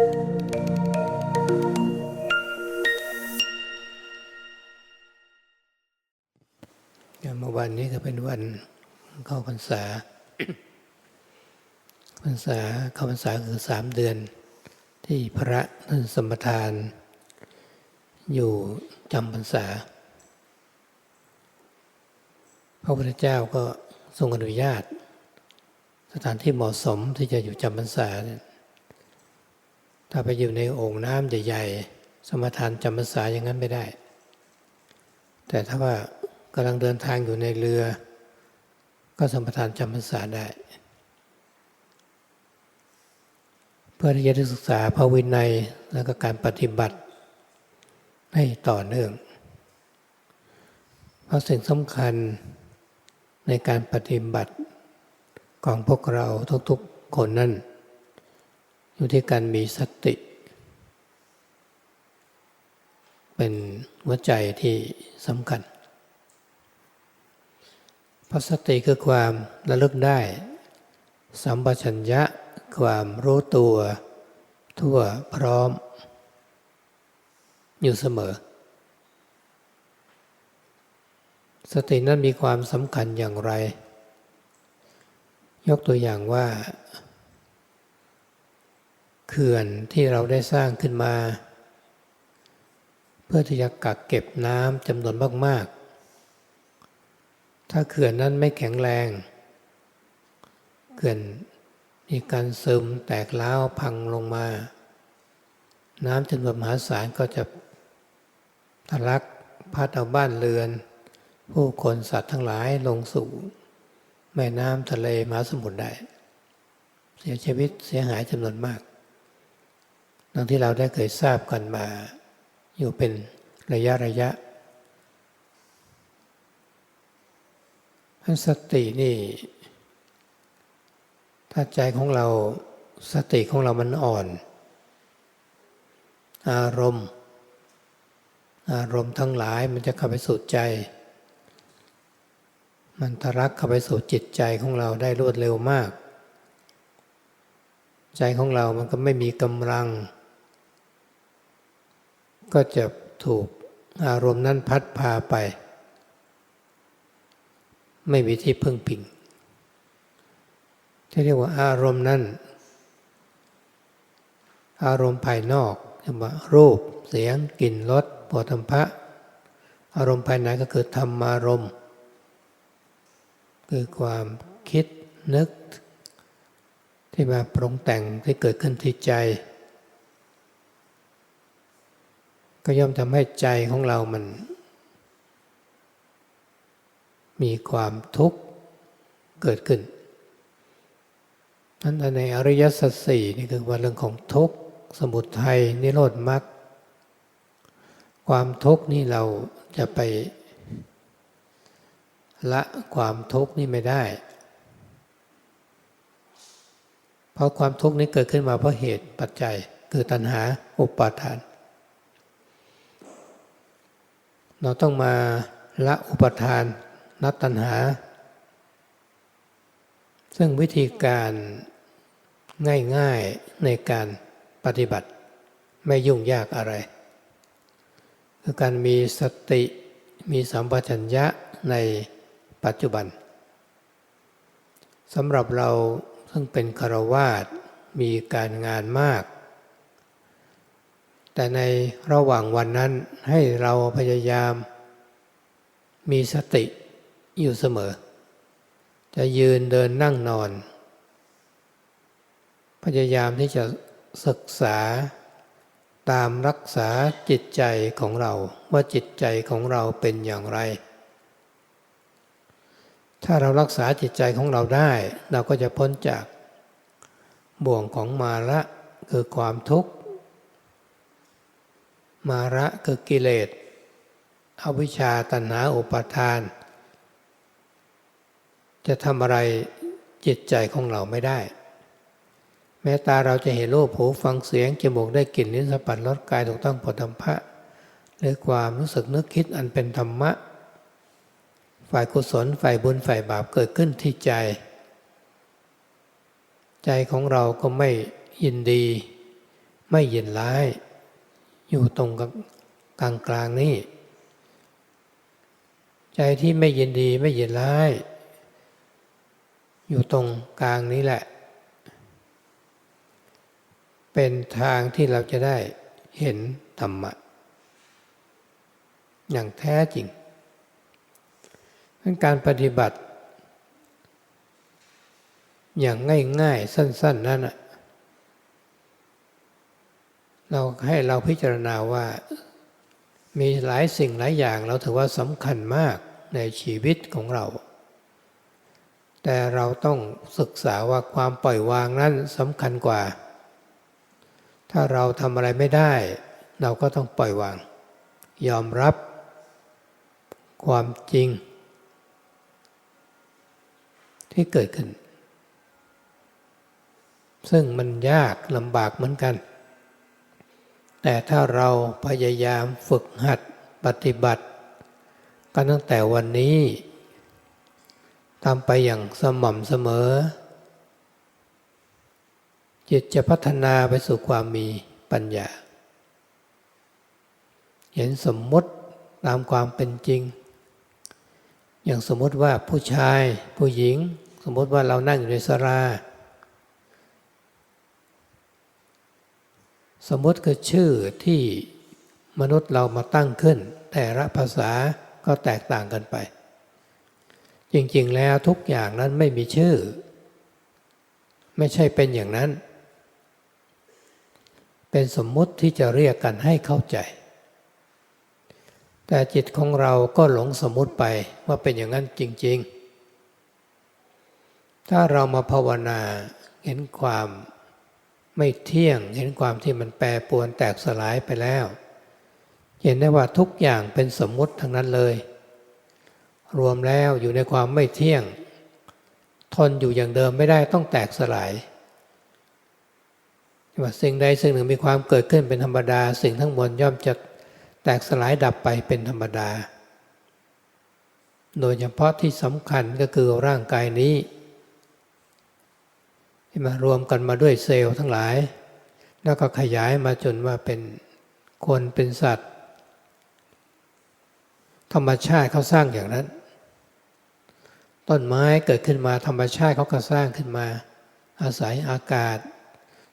เมื่อวันนี้ก็เป็นวันเข้าพรรษา พรรษาเข้าพรรษาคือสามเดือน ที่พระท่านสมทาน อยู่จำพรรษา พระพุทธเจ้าก็ทรงอนุญาต สถานที่เหมาะสมที่จะอยู่จำพรรษาเนี่ย ถ้าไปอยู่ในโอ่งน้ำใหญ่ๆ สมทานจำพรรษาอย่างนั้นไม่ได้ แต่ถ้าว่ากำลังเดินทางอยู่ในเรือ ก็สมทานจำพรรษาได้ เพื่อที่จะได้ศึกษาพระวินัยและก็การปฏิบัติให้ต่อเนื่อง เพราะสิ่งสำคัญในการปฏิบัติของพวกเราทุกๆคนนั่น อยู่ที่การมีสติ เป็นหัวใจที่สำคัญเพราะสติคือความระลึกได้ สัมปชัญญะความรู้ตัว ทั่วพร้อม อยู่เสมอ สตินั้นมีความสำคัญอย่างไร ยกตัวอย่างว่า เขื่อนที่เราได้สร้างขึ้นมา เพื่อที่จะกักเก็บน้ำจำนวนมากๆ ถ้าเขื่อนนั้นไม่แข็งแรง เขื่อนมีการซึมแตกล้าวพังลงมา น้ำจำนวนมหาศาลก็จะทะลักพัดเอาบ้านเรือน ผู้คนสัตว์ทั้งหลายลงสู่แม่น้ำทะเลมหาสมุทรได้ เสียชีวิตเสียหายจำนวนมาก ดังที่เราได้เคยทราบกันมา อยู่เป็นระยะระยะพันสตินี่ ถ้าใจของเราสติของเรามันอ่อน อารมณ์ อารมณ์ทั้งหลายมันจะเข้าไปสู่ใจ มันทะลักเข้าไปสู่จิตใจของเราได้รวดเร็วมาก ใจของเรามันก็ไม่มีกำลัง ก็จะถูกอารมณ์นั้นพัดพาไป ไม่มีที่พึ่งพิงที่เรียกว่าอารมณ์นั้นอารมณ์ภายนอกเรียกว่ารูป เสียงกลิ่นรสปวดธรรมะอารมณ์ภายในก็คือธรรมารมณ์ คือความคิดนึก ที่มาปรุงแต่งที่เกิดขึ้นที่ใจ ก็ย่อมทำให้ใจของเรามัน มีความทุกข์เกิดขึ้นนั้นในอริยสัจสี่นี่คือว่าเรื่องของทุกข์สมุทัยนิโรธมรรคความทุกข์นี่เราจะไปละความทุกข์นี่ไม่ได้ เพราะความทุกข์นี้เกิดขึ้นมาเพราะเหตุปัจจัย คือตัณหาอุปาทาน เราต้องมาละอุปทานนับตัณหา ซึ่งวิธีการง่ายๆในการปฏิบัติไม่ยุ่งยากอะไร คือการมีสติมีสัมปชัญญะในปัจจุบันสำหรับเราซึ่งเป็นคารวาสมีการงานมาก แต่ในระหว่างวันนั้นให้เราพยายาม มีสติอยู่เสมอ จะยืนเดินนั่งนอน พยายามที่จะศึกษาตามรักษาจิตใจของเราว่าจิตใจของเราเป็นอย่างไร ถ้าเรารักษาจิตใจของเราได้ เราก็จะพ้นจากบ่วงของมาระคือความทุกข์ มาระคือกิเลส อวิชชาตัณหาอุปาทาน จะทำอะไรจิตใจของเราไม่ได้ แม้ตาเราจะเห็นรูปหูฟังเสียง จมูกได้กลิ่นลิ้นสัมผัสรสกายถูกต้องผลธรรมะหรือความรู้สึกนึกคิดอันเป็นธรรมะ ฝ่ายกุศลฝ่ายบุญฝ่ายบาปเกิดขึ้นที่ใจ ใจของเราก็ไม่ยินดี ไม่ย็นร้าย อยู่ตรงกลางกลางนี่ ใจที่ไม่เย็นดีไม่เย็นร้าย อยู่ตรงกลางนี้แหละ เป็นทางที่เราจะได้เห็นธรรมะ อย่างแท้จริงเป็นการปฏิบัติ อย่างง่ายๆ สั้น ๆ นั่นน่ะ เราให้เราพิจารณาว่ามีหลายสิ่งหลายอย่างเราถือว่าสำคัญมากในชีวิตของเรา แต่เราต้องศึกษาว่าความปล่อยวางนั้นสำคัญกว่า ถ้าเราทำอะไรไม่ได้ เราก็ต้องปล่อยวาง ยอมรับ ความจริง ที่เกิดขึ้น ซึ่งมันยากลำบากเหมือนกัน แต่ถ้าเราพยายามฝึกหัดปฏิบัติกันตั้งแต่วันนี้ทำไปอย่างสม่ำเสมอ จิตจะพัฒนาไปสู่ความมีปัญญา เห็นสมมติตามความเป็นจริง อย่างสมมติว่าผู้ชายผู้หญิง สมมติว่าเรานั่งอยู่ในสรา สมมติคือชื่อที่มนุษย์เรามาตั้งขึ้น แต่ละภาษาก็แตกต่างกันไป จริงๆแล้วทุกอย่างนั้นไม่มีชื่อ ไม่ใช่เป็นอย่างนั้น เป็นสมมุติที่จะเรียกกันให้เข้าใจ แต่จิตของเราก็หลงสมมุติไปว่าเป็นอย่างนั้นจริง ๆ ถ้าเรามาภาวนาเห็นความ ไม่เที่ยง เห็นความที่มันแปรปรวนแตกสลายไปแล้ว เห็นได้ว่าทุกอย่างเป็นสมมุติทั้งนั้นเลย รวมแล้วอยู่ในความไม่เที่ยง ทนอยู่อย่างเดิมไม่ได้ต้องแตกสลายว่าสิ่งใดสิ่งหนึ่งมีความเกิดขึ้นเป็นธรรมดา สิ่งทั้งมวลย่อมจะแตกสลายดับไปเป็นธรรมดา โดยเฉพาะที่สำคัญก็คือร่างกายนี้ ที่มารวมกันมาด้วยเซลล์ทั้งหลาย แล้วก็ขยายมาจนว่าเป็นคนเป็นสัตว์ ธรรมชาติเขาสร้างอย่างนั้น ต้นไม้เกิดขึ้นมาธรรมชาติเขาก็สร้างขึ้นมา อาศัยอากาศ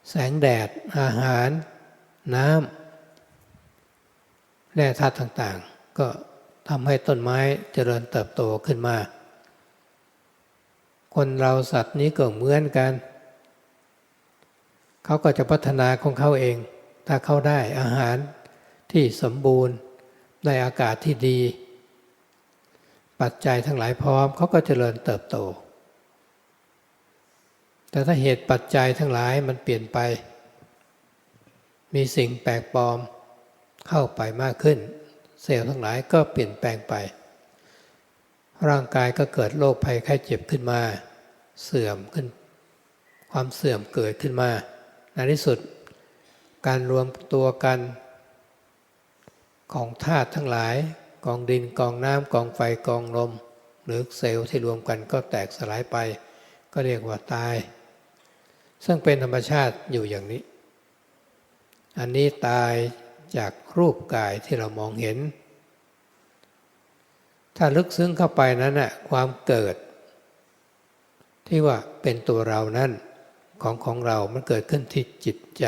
แสงแดด อาหาร น้ำแร่ธาตุต่างๆ ก็ทำให้ต้นไม้เจริญเติบโตขึ้นมา คนเราสัตว์นี้ก็เหมือนกัน เขาก็จะพัฒนาของเขาเอง ถ้าเขาได้อาหารที่สมบูรณ์ได้อากาศที่ดี ปัจจัยทั้งหลายพร้อมเขาก็เจริญเติบโต แต่ถ้าเหตุปัจจัยทั้งหลายมันเปลี่ยนไป มีสิ่งแปลกปลอมเข้าไปมากขึ้น เซลล์ทั้งหลายก็เปลี่ยนแปลงไป ร่างกายก็เกิดโรคภัยไข้เจ็บขึ้นมา เสื่อมขึ้น ความเสื่อมเกิดขึ้นมา ในที่สุด การรวมตัวกันของธาตุทั้งหลาย กองดินกองน้ำกองไฟกองลม หรือเซลล์ที่รวมกันก็แตกสลายไป ก็เรียกว่าตาย ซึ่งเป็นธรรมชาติอยู่อย่างนี้ อันนี้ตายจากรูปกายที่เรามองเห็น ถ้าลึกซึ้งเข้าไปนั้นน่ะความเกิด ที่ว่าเป็นตัวเรานั้น ของของเรา มันเกิดขึ้นที่จิตใจ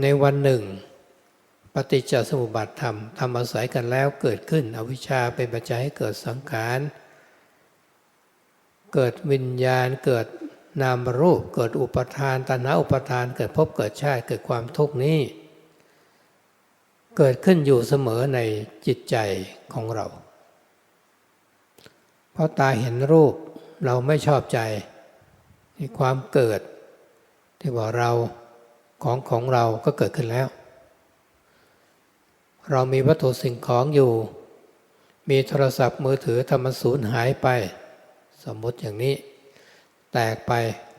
ในวันหนึ่ง ปฏิจจสมุปบาทธรรมทำอาศัยกันแล้วเกิดขึ้น อวิชชาเป็นปัจจัยให้เกิดสังขารเกิดวิญญาณเกิดนามรูปเกิดอุปทานตัณหาอุปทานเกิดภพเกิดชาติเกิดความทุกข์นี้ เกิดขึ้นอยู่เสมอในจิตใจของเรา เพราะตาเห็นรูปเราไม่ชอบใจ ในความเกิด ที่ว่าเราของของเราก็เกิดขึ้นแล้ว เรามีวัตถุสิ่งของอยู่ มีโทรศัพท์มือถือธรรมสูญหายไป สมมติอย่างนี้ แตกไป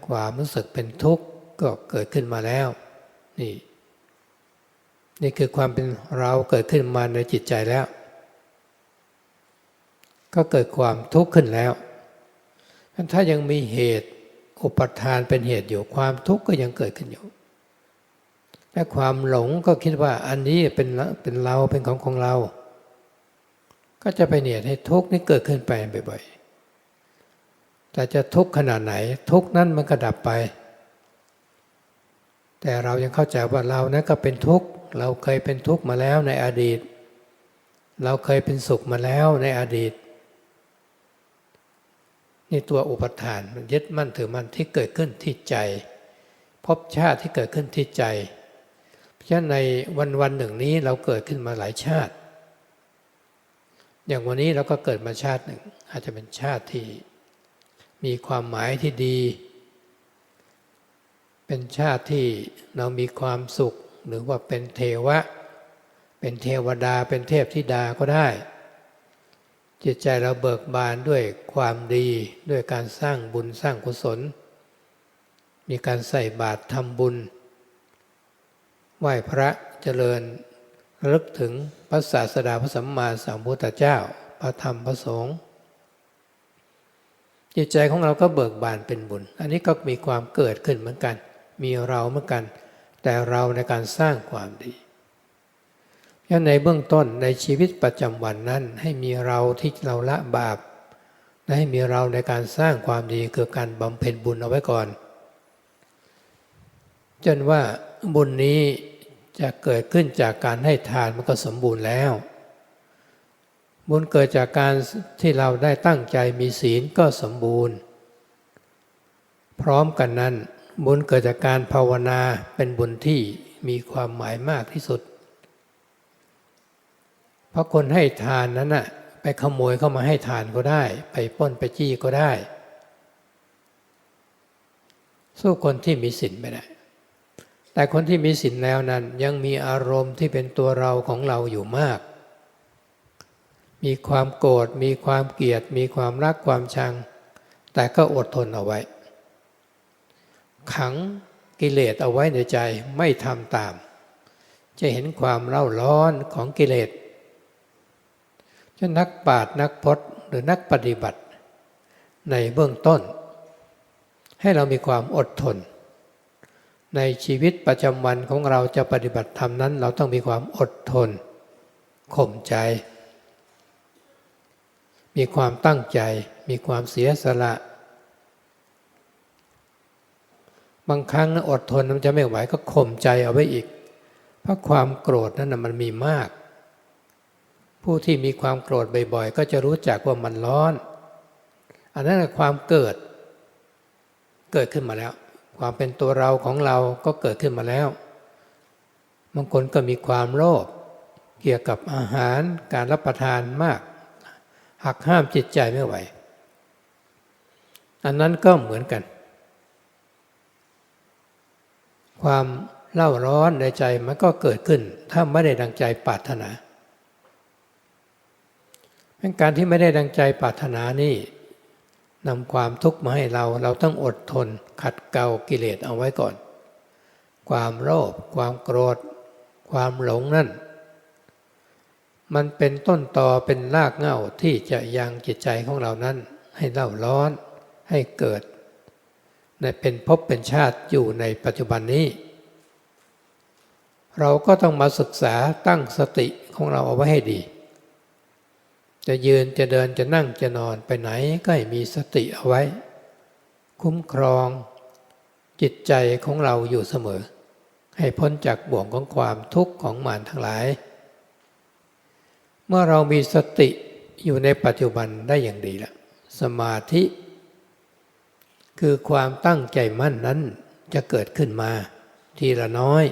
ความรู้สึกเป็นทุกข์ก็เกิดขึ้นมาแล้ว นี่ นี่คือความเป็นเราเกิดขึ้นมาในจิตใจแล้ว ก็เกิดความทุกข์ขึ้นแล้วถ้ายังมีเหตุ อุปทานเป็นเหตุอยู่ ความทุกข์ก็ยังเกิดขึ้นอยู่และความหลงก็คิดว่าอันนี้เป็นเป็นเราเป็นของของเรา ก็จะไปเหนียดให้ทุกข์นี้เกิดขึ้นไปบ่อยๆแต่จะทุกข์ขนาดไหน ทุกข์นั้นมันก็ดับไป แต่เรายังเข้าใจว่าเรานั้นก็เป็นทุกข์เราเคยเป็นทุกข์มาแล้วในอดีต เราเคยเป็นสุขมาแล้วในอดีต นี่ตัวอุปทานมันยึดมั่นถือมั่นที่เกิดขึ้นที่ใจพบชาติที่เกิดขึ้นที่ใจ เพราะฉะนั้นในวันวันหนึ่งนี้เราเกิดขึ้นมาหลายชาติ อย่างวันนี้เราก็เกิดมาชาติหนึ่ง อาจจะเป็นชาติที่มีความหมายที่ดี เป็นชาติที่เรามีความสุข หรือว่าเป็นเทวะ เป็นเทวดาเป็นเทพธิดาก็ได้ จิตใจเราเบิกบานด้วยความดีด้วยการสร้างบุญสร้างกุศล มีการใส่บาตรทำบุญ ไหว้พระเจริญรึกถึงพระศาสดาพระสัมมาสัมพุทธเจ้า พระธรรมพระสงฆ์จิตใจของเราก็เบิกบานเป็นบุญ อันนี้ก็มีความเกิดขึ้นเหมือนกัน มีเราเหมือนกัน แต่เราในการสร้างความดี เพราะในเบื้องต้นในชีวิตประจำวันนั้น ให้มีเราที่เราละบาปและให้มีเราในการสร้างความดีคือการบำเพ็ญบุญเอาไว้ก่อน จนว่าบุญนี้จะเกิดขึ้นจากการให้ทานมันก็สมบูรณ์แล้ว บุญเกิดจากการที่เราได้ตั้งใจมีศีลก็สมบูรณ์ พร้อมกันนั้น บุญเกิดจากการภาวนาเป็นบุญที่มีความหมายมากที่สุด ราะคนให้ทานนั้นน่ะไปขโมยเข้ามาให้ทานก็ได้ ไปป้นไปจี้ก็ได้ สู้คนที่มีศีลไม่ได้ แต่คนที่มีศีลแล้วนั้น ยังมีอารมณ์ที่เป็นตัวเราของเราอยู่มาก มีความโกรธมีความเกลียด มีความรักความชัง แต่ก็อดทนเอาไว้ ขังกิเลสเอาไว้ในใจไม่ทำตาม จะเห็นความเล่าร้อนของกิเลส จะนักปราชญ์นักพจน์ หรือนักปฏิบัติ ในเบื้องต้น ให้เรามีความอดทน ในชีวิตประจำวันของเราจะปฏิบัติธรรมนั้น เราต้องมีความอดทนข่มใจ มีความตั้งใจ มีความเสียสละ บางครั้งนะอดทนมันจะไม่ไหวก็ข่มใจเอาไว้อีก เพราะความโกรธนั้นนะมันมีมาก ผู้ที่มีความโกรธบ่อยๆ ก็จะรู้จักว่ามันร้อน อันนั้นคือความเกิด เกิดขึ้นมาแล้ว ความเป็นตัวเราของเราก็เกิดขึ้นมาแล้วบางคนก็มีความโลภเกี่ยวกับอาหารการรับประทานมาก หักห้ามจิตใจไม่ไหว อันนั้นก็เหมือนกัน ความเล่าร้อนในใจมันก็เกิดขึ้น ถ้าไม่ได้ดังใจปรารถนา เป็นการที่ไม่ได้ดังใจปรารถนานี่นำความทุกข์มาให้เรา เราต้องอดทน ขัดเกลากิเลสเอาไว้ก่อน ความโลภความโกรธ ความหลงนั่น มันเป็นต้นตอเป็นรากเหง้าที่จะยังจิตใจของเรานั้น ให้เล่าร้อนให้เกิดในเป็นภพเป็นชาติอยู่ในปัจจุบันนี้ เราก็ต้องมาศึกษาตั้งสติของเราเอาไว้ให้ดี จะยืนจะเดินจะนั่งจะนอนไปไหนก็ให้มีสติเอาไว้ คุ้มครอง จิตใจของเราอยู่เสมอ ให้พ้นจากบ่วงของความทุกข์ของมารทั้งหลาย เมื่อเรามีสติอยู่ในปัจจุบันได้อย่างดีแล้วสมาธิ คือความตั้งใจมั่นนั้นจะเกิดขึ้นมาทีละน้อย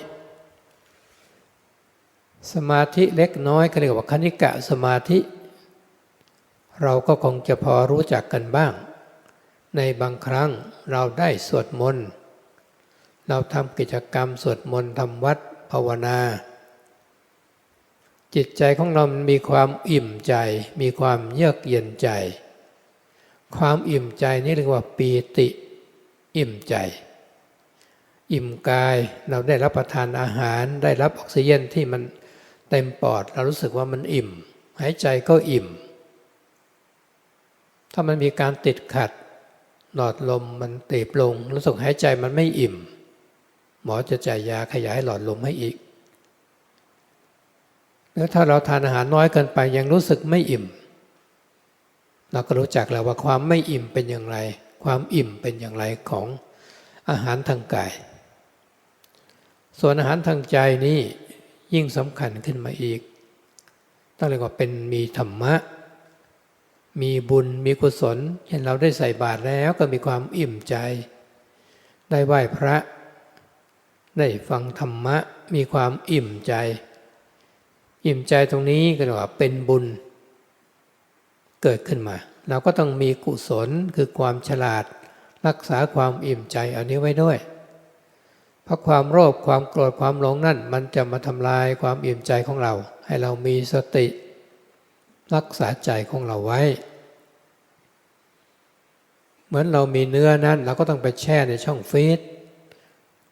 สมาธิเล็กน้อยก็เรียกว่าคณิกะสมาธิ เราก็คงจะพอรู้จักกันบ้าง ในบางครั้งเราได้สวดมนต์ เราทำกิจกรรมสวดมนต์ทำวัดภาวนา จิตใจของเรามันมีความอิ่มใจ มีความเยือกเย็นใจ ความอิ่มใจนี่เรียกว่าปีติ อิ่มใจ อิ่มกายเราได้รับประทานอาหารได้รับออกซิเจนที่มันเต็มปอด เรารู้สึกว่ามันอิ่ม หายใจก็อิ่ม ถ้ามันมีการติดขัด หลอดลมมันตีบลง รู้สึกหายใจมันไม่อิ่ม หมอจะจ่ายยาขยายหลอดลมให้อีกแล้วถ้าเราทานอาหารน้อยเกินไปยังรู้สึกไม่อิ่ม เราก็รู้จักแล้วว่าความไม่อิ่มเป็นอย่างไร ความอิ่มเป็นอย่างไรของอาหารทางกาย ส่วนอาหารทางใจนี่ยิ่งสำคัญขึ้นมาอีก ต้องเรียกว่าเป็นมีธรรมะ มีบุญมีกุศลเช่นเราได้ใส่บาตรแล้วก็มีความอิ่มใจ ได้ไหว้พระ ได้ฟังธรรมะมีความอิ่มใจ อิ่มใจตรงนี้ก็เรียกว่าเป็นบุญ เกิดขึ้นมา เราก็ต้องมีกุศลคือความฉลาด รักษาความอิ่มใจอันนี้ไว้ด้วย เพราะความโลภความโกรธความหลงนั่น มันจะมาทำลายความอิ่มใจของเรา ให้เรามีสติ รักษาใจของเราไว้ เหมือนเรามีเนื้อนั้นเราก็ต้องไปแช่ในช่องฟรีซ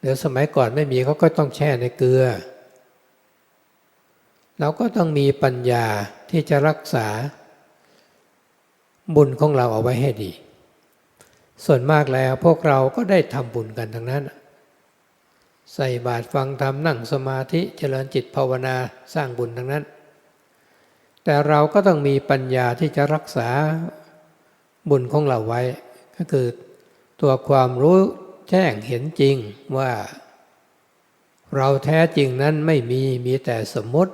เดี๋ยวสมัยก่อนไม่มีเขาก็ต้องแช่ในเกลือ เราก็ต้องมีปัญญาที่จะรักษา บุญของเราเอาไว้ให้ดี ส่วนมากแล้วพวกเราก็ได้ทำบุญกันทั้งนั้น ใส่บาตรฟังธรรมนั่งสมาธิเจริญจิตภาวนาสร้างบุญทั้งนั้น แต่เราก็ต้องมีปัญญาที่จะรักษาบุญของเราไว้ ก็คือตัวความรู้แจ้งเห็นจริงว่า เราแท้จริงนั้นไม่มีมีแต่สมมติ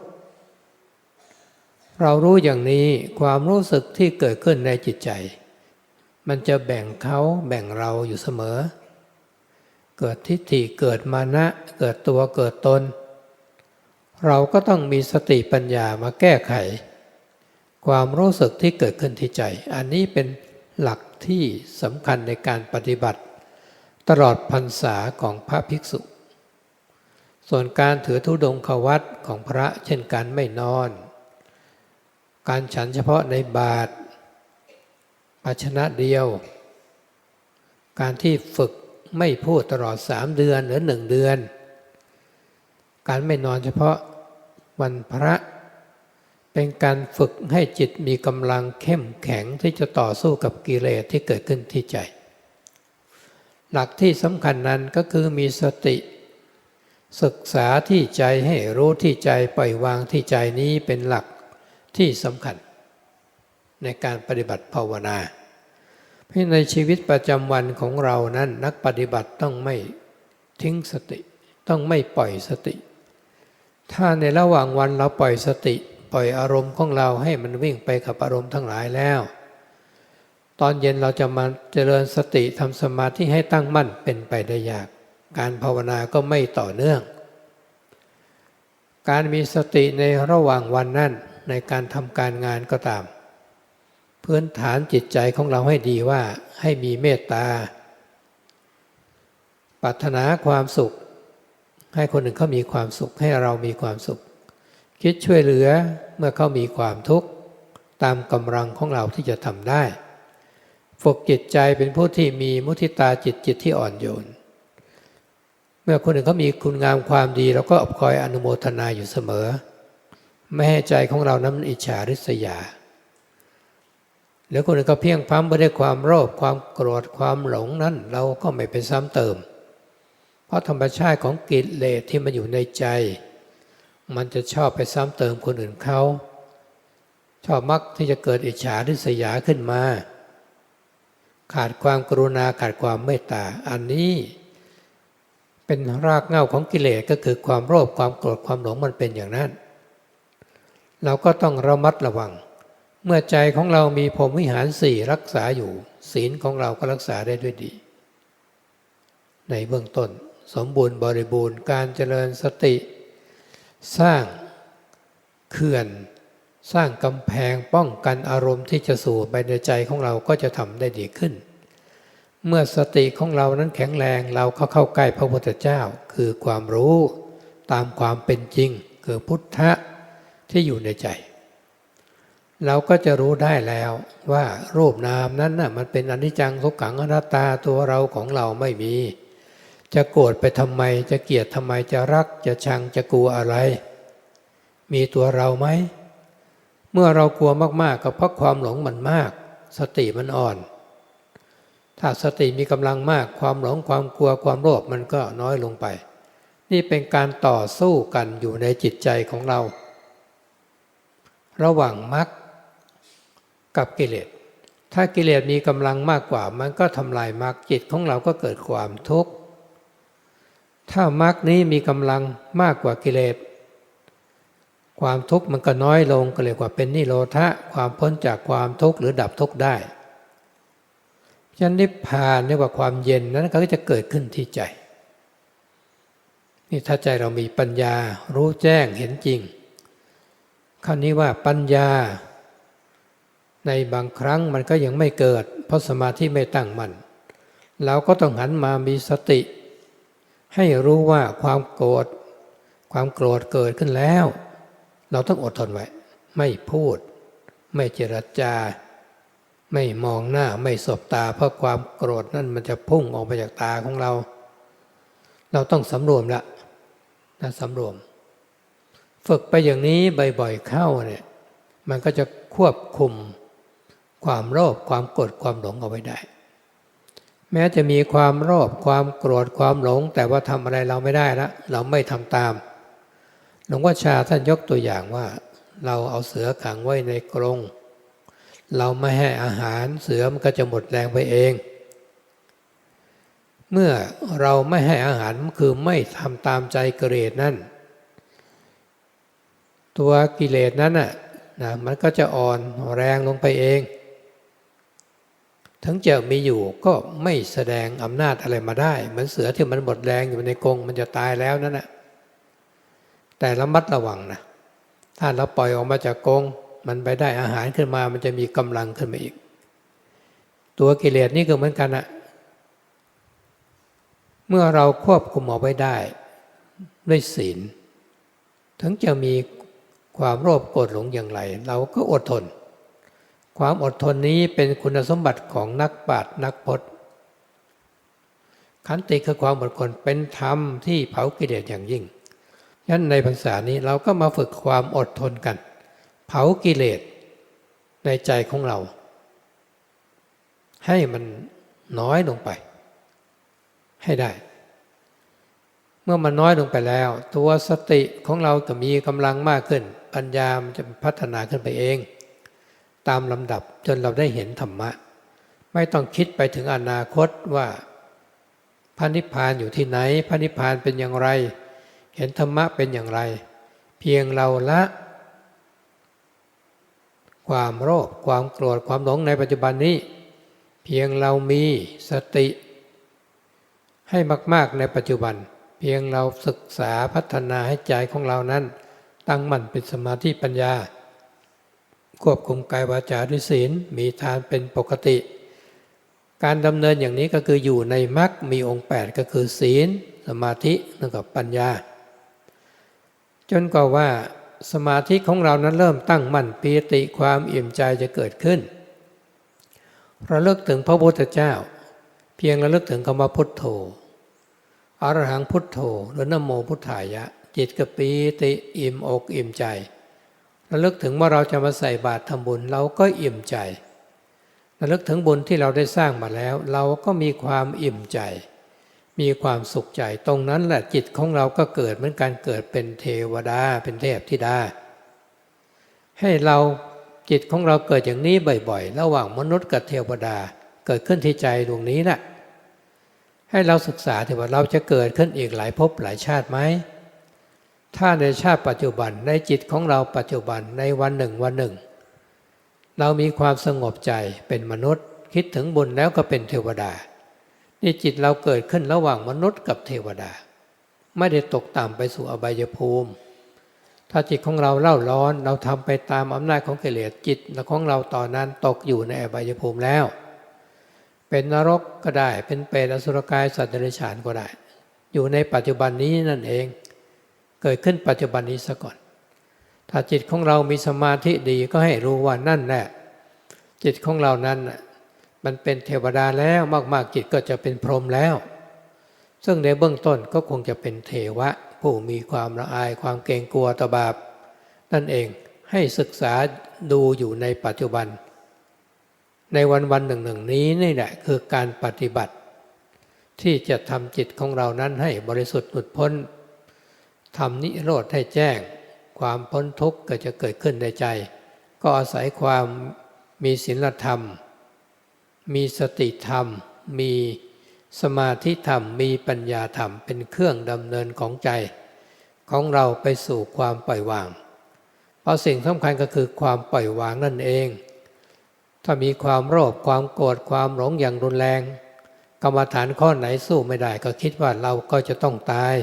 เรารู้อย่างนี้ความรู้สึกที่เกิดขึ้นในจิตใจ มันจะแบ่งเขาแบ่งเราอยู่เสมอ เกิดทิฏฐิเกิดมานะ เกิดตัวเกิดตน เราก็ต้องมีสติปัญญามาแก้ไข ความรู้สึกที่เกิดขึ้นที่ใจ อันนี้เป็นหลักที่สำคัญในการปฏิบัติ ตลอดพรรษาของพระภิกษุ ส่วนการถือธุดงควัตของพระเช่นการไม่นอน การฉันเฉพาะในบาทภาชนะเดียว การที่ฝึกไม่พูดตลอดสามเดือนหรือหนึ่งเดือน การไม่นอนเฉพาะวันพระ เป็นการฝึกให้จิตมีกำลังเข้มแข็งที่จะต่อสู้กับกิเลสที่เกิดขึ้นที่ใจ หลักที่สำคัญนั้นก็คือมีสติ ศึกษาที่ใจให้รู้ที่ใจปล่อยวางที่ใจนี้เป็นหลักที่สำคัญ ในการปฏิบัติภาวนาเพราะในชีวิตประจำวันของเรานั้นนักปฏิบัติต้องไม่ทิ้งสติ ต้องไม่ปล่อยสติ ถ้าในระหว่างวันเราปล่อยสติ ปล่อยอารมณ์ของเราให้มันวิ่งไปกับอารมณ์ทั้งหลายแล้ว ตอนเย็นเราจะมาเจริญสติทำสมาธิให้ตั้งมั่นเป็นไปได้ยาก การภาวนาก็ไม่ต่อเนื่อง การมีสติในระหว่างวันนั้นในการทำการงานก็ตาม พื้นฐานจิตใจของเราให้ดีว่าให้มีเมตตาปรารถนาความสุข ให้คนอื่นเขามีความสุขให้เรามีความสุข คิดช่วยเหลือเมื่อเขามีความทุกข์ตามกำลังของเราที่จะทำได้ ฝึกจิตใจเป็นผู้ที่มีมุทิตาจิตจิตที่อ่อนโยน เมื่อคนอื่นเขามีคุณงามความดีเราก็อบคอยอนุโมทนาอยู่เสมอ ไม่ให้ใจของเรานั้นอิจฉาริษยาหรือคนอื่นก็เพียงพั้มไปด้วยความโลภความโกรธความหลงนั้น เราก็ไม่ไปซ้ำเติม เพราะธรรมชาติของกิเลสที่มันอยู่ในใจ มันจะชอบไปซ้ำเติมคนอื่นเขาชอบมักที่จะเกิดอิจฉาริษยาขึ้นมา ขาดความกรุณาขาดความเมตตาอันนี้ เป็นรากเหง้าของกิเลสก็คือความโลภความโกรธความหลงมันเป็นอย่างนั้น เราก็ต้องระมัดระวัง เมื่อใจของเรามีพรมวิหารสี่รักษาอยู่ ศีลของเราก็รักษาได้ด้วยดี ในเบื้องต้น สมบูรณ์บริบูรณ์การเจริญสติ สร้างเขื่อน สร้างกำแพงป้องกันอารมณ์ที่จะสู่ไปในใจของเราก็จะทำได้ดีขึ้น เมื่อสติของเรานั้นแข็งแรงเราก็เข้าใกล้พระพุทธเจ้า คือความรู้ตามความเป็นจริง คือพุทธะที่อยู่ในใจ เราก็จะรู้ได้แล้วว่ารูปนามนั้นน่ะมันเป็นอนิจจังทุกขังอนัตตาตัวเราของเราไม่มี จะโกรธไปทำไม จะเกลียดทำไมจะรัก จะชังจะกลัวอะไร มีตัวเราไหม เมื่อเรากลัวมากๆ ก็เพราะความหลงมันมาก สติมันอ่อน ถ้าสติมีกำลังมากความหลงความกลัวความโลภมันก็น้อยลงไป นี่เป็นการต่อสู้กันอยู่ในจิตใจของเรา ระหว่างมรรคกับกิเลสถ้ากิเลสมีกำลังมากกว่ามันก็ทำลายมรรคจิตของเราก็เกิดความทุกข์ ถ้ามรรคนี้มีกำลังมากกว่ากิเลส ความทุกข์มันก็น้อยลงก็เรียกว่าเป็นนิโรธะความพ้นจากความทุกข์หรือดับทุกข์ได้ฉะนั้นนิพพานเรียกว่าความเย็นนั้นก็จะเกิดขึ้นที่ใจ นี่ถ้าใจเรามีปัญญารู้แจ้งเห็นจริงคราวนี้ว่าปัญญา ในบางครั้งมันก็ยังไม่เกิด เพราะสมาธิไม่ตั้งมัน่นเราก็ต้องหันมามีสติ ให้รู้ว่าความโกรธ ความโกรธเกิดขึ้นแล้ว เราต้องอดทนไว้ ไม่พูด ไม่เจรจา ไม่มองหน้าไม่สบตา เพราะความโกรธนั่นมันจะพุ่งออกมาจากตาของเรา เราต้องสำรวมละนะสำรวม ฝึกไปอย่างนี้บ่อยๆเข้าเนี่ยมันก็จะควบคุมความโลภความโกรธความหลงเอาไว้ได้ แม้จะมีความโลภความโกรธความหลง แต่ว่าทำอะไรเราไม่ได้ละเราไม่ทำตาม หลวงพ่อชาท่านยกตัวอย่างว่า เราเอาเสือขังไว้ในกรงเราไม่ให้อาหารเสือมันก็จะหมดแรงไปเอง เมื่อเราไม่ให้อาหารคือไม่ทำตามใจกิเลสนั่น ตัวกิเลสนั้นน่ะนะมันก็จะอ่อนแรงลงไปเอง ทั้งจะมีอยู่ก็ไม่แสดงอำนาจอะไรมาได้ เหมือนเสือที่มันหมดแรงอยู่ในกรงมันจะตายแล้วนั่นแหละแต่ระมัดระวังนะถ้าเราปล่อยออกมาจากกรงมันไปได้อาหารขึ้นมามันจะมีกำลังขึ้นมาอีก ตัวกิเลสนี่ก็เหมือนกันนะเมื่อเราควบคุมเอาไว้ได้ ด้วยศีล ถึงจะมีความโลภโกรธหลงอย่างไร เราก็อดทน ความอดทนนี้เป็นคุณสมบัติของนักปราชญ์นักพจน์ขันติคือความอดทนเป็นธรรมที่เผากิเลสอย่างยิ่งฉะนั้นในภาษานี้เราก็มาฝึกความอดทนกัน เผากิเลสในใจของเรา ให้มันน้อยลงไป ให้ได้ เมื่อมันน้อยลงไปแล้ว ตัวสติของเราก็มีกำลังมากขึ้น ปัญญามันจะพัฒนาขึ้นไปเอง ตามลำดับจนเราได้เห็นธรรมะ ไม่ต้องคิดไปถึงอนาคตว่าพระนิพพานอยู่ที่ไหน พระนิพพานเป็นอย่างไร เห็นธรรมะเป็นอย่างไร เพียงเราละ ความโลภความโกรธความหลงในปัจจุบันนี้ เพียงเรามีสติ ให้มาก ๆ ในปัจจุบัน เพียงเราศึกษาพัฒนาให้ใจของเรานั้น ตั้งมั่นเป็นสมาธิปัญญา ควบคุมกายวาจาด้วยศีล มีทานเป็นปกติ การดำเนินอย่างนี้ก็คืออยู่ในมรรคมีองค์ 8 ก็คือศีล สมาธิแล้วก็ปัญญา จนกว่าว่าสมาธิของเรานั้นเริ่มตั้งมั่นปีติความอิ่มใจจะเกิดขึ้นระลึกถึงพระพุทธเจ้า เพียงระลึกถึงคำว่าพุทโธอรหังพุทโธหรือนโมพุทธายะ จิตกปีติอิ่มอกอิ่มใจ ระลึกถึงว่าเราจะมาใส่บาตรทำบุญเราก็อิ่มใจระลึกถึงบุญที่เราได้สร้างมาแล้ว เราก็มีความอิ่มใจ มีความสุขใจ ตรงนั้นแหละจิตของเราก็เกิดเหมือนการเกิดเป็นเทวดาเป็นเทพธิดา ให้เราจิตของเราเกิดอย่างนี้บ่อยๆ ระหว่างมนุษย์กับเทวดาเกิดขึ้นที่ใจดวงนี้นะ่ะให้เราศึกษาถือว่าเราจะเกิดขึ้นอีกหลายภพหลายชาติไหม ถ้าในชาติปัจจุบันในจิตของเราปัจจุบันในวันหนึ่งวันหนึ่ง เรามีความสงบใจเป็นมนุษย์ คิดถึงบุญแล้วก็เป็นเทวดา นี่จิตเราเกิดขึ้นระหว่างมนุษย์กับเทวดา ไม่ได้ตกต่ำไปสู่อบายภูมิ ถ้าจิตของเราเล่าร้อนเราทำไปตามอำนาจของกิเลสจิตของเราตอนนั้นตกอยู่ในอบายภูมิแล้ว เป็นนรกก็ได้เป็นเปรตอสุรกายสัตว์เดรัจฉานก็ได้ อยู่ในปัจจุบันนี้นั่นเอง เกิดขึ้นปัจจุบันนี้ซะก่อน ถ้าจิตของเรามีสมาธิดีก็ให้รู้ว่านั่นแหละจิตของเรานั้นมันเป็นเทวดาแล้วมาก ๆ จิตก็จะเป็นพรหมแล้ว ซึ่งในเบื้องต้นก็คงจะเป็นเทวะ ผู้มีความละอายความเกรงกลัวต่อบาป นั่นเองให้ศึกษาดูอยู่ในปัจจุบัน ในวันวันหนึ่งหนึ่งนี้นี่แหละคือการปฏิบัติ ที่จะทำจิตของเรานั้นให้บริสุทธิ์หลุดพ้น ทำนิโรธให้แจ้ง ความพ้นทุกข์ก็จะเกิดขึ้นในใจ ก็อาศัยความมีศีลธรรม มีสติธรรม มีสมาธิธรรม มีปัญญาธรรม เป็นเครื่องดำเนินของใจ ของเราไปสู่ความปล่อยวาง เพราะสิ่งสำคัญก็คือความปล่อยวางนั่นเอง ถ้ามีความโลภความโกรธความหลงอย่างรุนแรงกรรมฐานข้อไหนสู้ไม่ได้ก็คิดว่าเราก็จะต้องตาย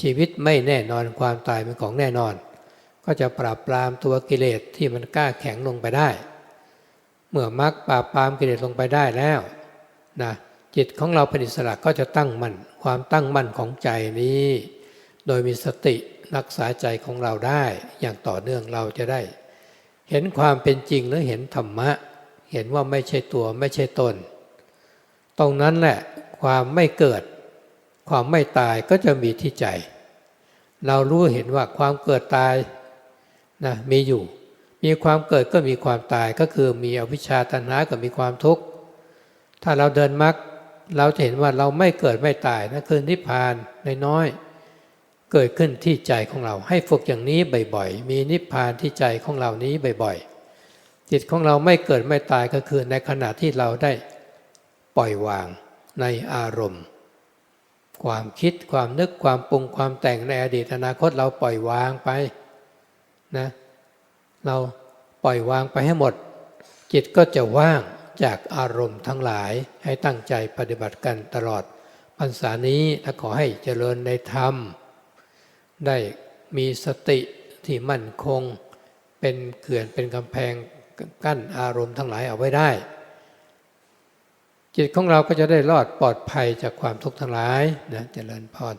ชีวิตไม่แน่นอนความตายเป็นของแน่นอน ก็จะปราบปรามตัวกิเลสที่มันกล้าแข็งลงไปได้ เมื่อมรรคปราบปรามกิเลสลงไปได้แล้วนะจิตของเราเป็นอิสระก็จะตั้งมั่นความตั้งมั่นของใจนี้ โดยมีสติรักษาใจของเราได้อย่างต่อเนื่องเราจะได้ เห็นความเป็นจริงหรือเห็นธรรมะ เห็นว่าไม่ใช่ตัวไม่ใช่ตน ตรงนั้นแหละความไม่เกิด ความไม่ตายก็จะมีที่ใจ เรารู้เห็นว่าความเกิดตายนะมีอยู่ มีความเกิดก็มีความตายก็คือมีอวิชชาตัณหาก็มีความทุกข์ ถ้าเราเดินมรรคเราจะเห็นว่าเราไม่เกิดไม่ตายนั่นคือนิพพานนน้อยเกิดขึ้นที่ใจของเรา ให้ฝึกอย่างนี้บ่อยๆ มีนิพพานที่ใจของเรานี้บ่อยๆ จิตของเราไม่เกิดไม่ตายก็คือในขณะที่เราได้ปล่อยวางในอารมณ์ ความคิดความนึกความปรุงความแต่งในอดีตอนาคตเราปล่อยวางไปนะเราปล่อยวางไปให้หมด จิตก็จะว่างจากอารมณ์ทั้งหลายให้ตั้งใจปฏิบัติกันตลอดพรรษานี้และขอให้เจริญในธรรม ได้มีสติที่มั่นคง เป็นเขื่อนเป็นกำแพงกั้นอารมณ์ทั้งหลายเอาไว้ได้ จิตของเราก็จะได้รอดปลอดภัยจากความทุกข์ทั้งหลายนะเจริญพร